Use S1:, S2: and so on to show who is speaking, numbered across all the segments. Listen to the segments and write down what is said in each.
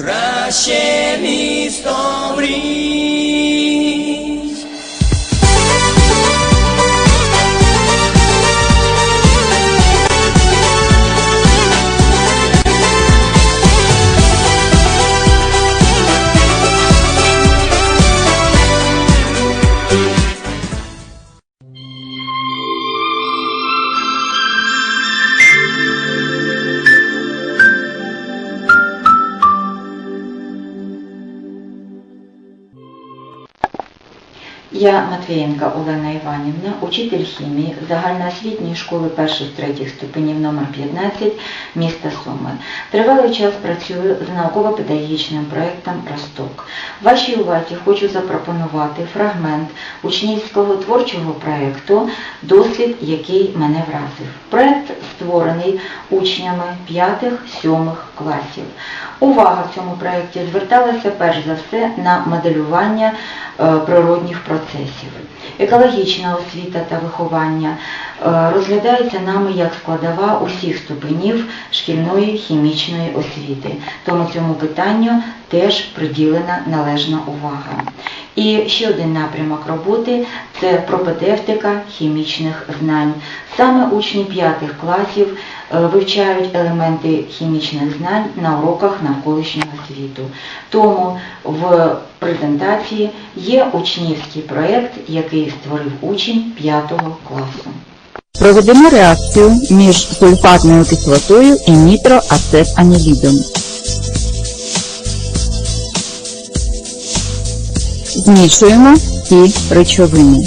S1: краще місто мрій.
S2: Я Матвієнка Олена Іванівна, учитель хімії загальноосвітньої школи перших-третіх ступенів номер 15 міста Суми. Тривалий час працюю з науково-педагогічним проєктом Росток. Вашій увазі хочу запропонувати фрагмент учнівського творчого проєкту Досвід, який мене вразив. Проєкт створений учнями 5-7 класів. Увага в цьому проєкті зверталася перш за все на моделювання е, природних процесів. Екологічна освіта та виховання е, розглядається нами як складова усіх ступенів шкільної хімічної освіти. Тому цьому питанню теж приділена належна увага. І ще один напрямок роботи це пропедевтика хімічних знань. Саме учні п'ятих класів е, вивчають елементи хімічних знань на уроках навколишнього світу. Тому в презентації є учнівський проєкт, який створив учень п'ятого класу.
S3: Проведемо реакцію між сульфатною кислотою і нітроацетанілідом. Змішуємо ці речовини.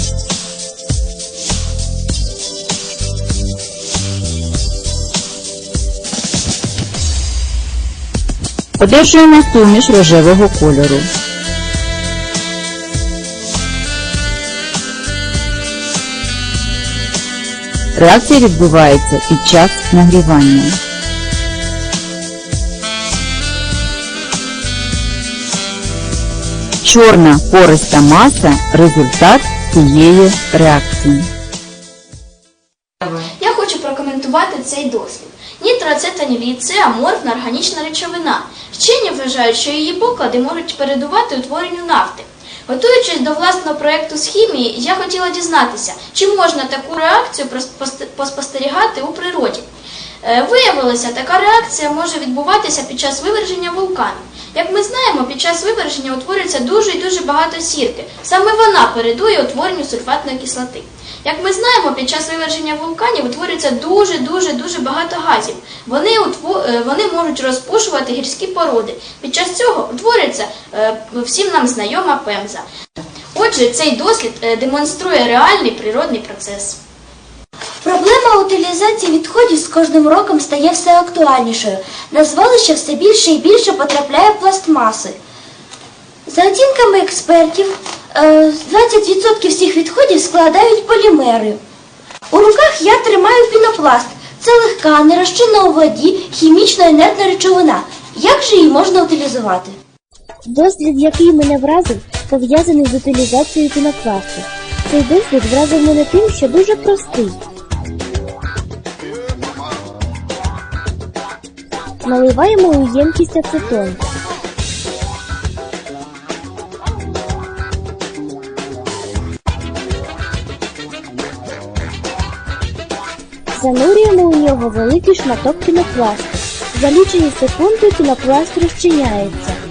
S3: Одержуємо суміш рожевого кольору. Реакція відбувається під час нагрівання. Чорна пориста маса – результат цієї реакції.
S4: Я хочу прокоментувати цей дослід. Нітроацетанілід – це аморфна органічна речовина. Вчені вважають, що її поклади можуть передувати утворенню нафти. Готуючись до власного проєкту з хімії, я хотіла дізнатися, чи можна таку реакцію поспостерігати у природі. Е, Виявилося, така реакція може відбуватися під час виверження вулкану. Як ми знаємо, під час виверження утворюється дуже і дуже багато сірки. Саме вона передує утворенню сульфатної кислоти. Як ми знаємо, під час виверження вулканів утворюється дуже дуже дуже багато газів. Вони утво- е, вони можуть розпушувати гірські породи. Під час цього утворюється е, всім нам знайома пемза. Отже, цей дослід е, демонструє реальний природний процес.
S5: Проблема утилізації відходів з кожним роком стає все актуальнішою. На звалище все більше і більше потрапляє пластмаси. За оцінками експертів, е, 20% всіх відходів складають полімери. У руках я тримаю пінопласт. Це легка, нерозчинна у воді, хімічно інертна речовина. Як же її можна утилізувати?
S6: Дослід, який мене вразив, пов'язаний з утилізацією пінопласту. Цей досвід вразив мене тим, що дуже простий. Наливаємо у ємкість ацетон. Занурюємо у нього великий шматок пінопласту. За лічені секунди пінопласт розчиняється.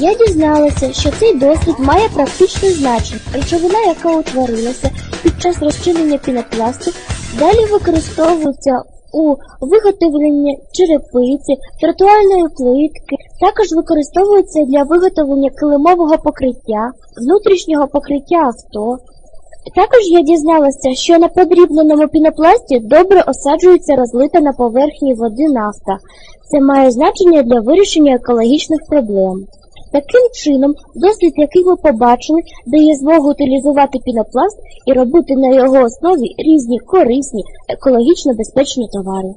S6: Я дізналася, що цей досвід має практичне значення. Речовина, яка утворилася під час розчинення пінопласту, далі використовується у виготовленні черепиці, тротуарної плитки, також використовується для виготовлення килимового покриття, внутрішнього покриття авто. Також я дізналася, що на подрібненому пінопласті добре осаджується розлита на поверхні води нафта. Це має значення для вирішення екологічних проблем. Таким чином, дослід, який ви побачили, дає змогу утилізувати пінопласт і робити на його основі різні корисні, екологічно безпечні товари.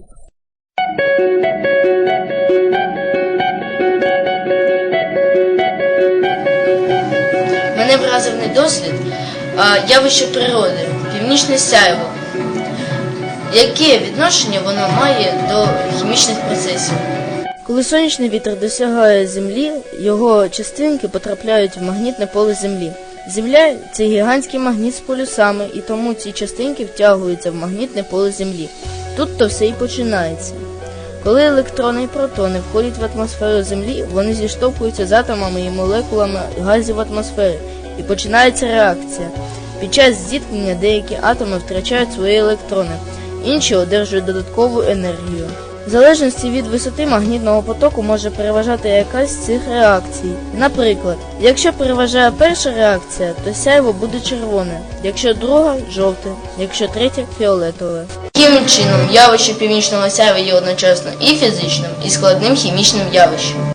S1: Мене вразив не дослід, а явище природи, північне сяйво. Яке відношення воно має до хімічних процесів? Коли сонячний вітер досягає землі, його частинки потрапляють в магнітне поле землі. Земля це гігантський магніт з полюсами, і тому ці частинки втягуються в магнітне поле землі. Тут то все і починається. Коли електрони і протони входять в атмосферу Землі, вони зіштовхуються з атомами і молекулами газів атмосфери, і починається реакція. Під час зіткнення деякі атоми втрачають свої електрони, інші одержують додаткову енергію. В залежності від висоти магнітного потоку може переважати якась з цих реакцій. Наприклад, якщо переважає перша реакція, то сяйво буде червоне, якщо друга жовте, якщо третя фіолетове. Таким чином, явище північного сяйва є одночасно і фізичним, і складним хімічним явищем.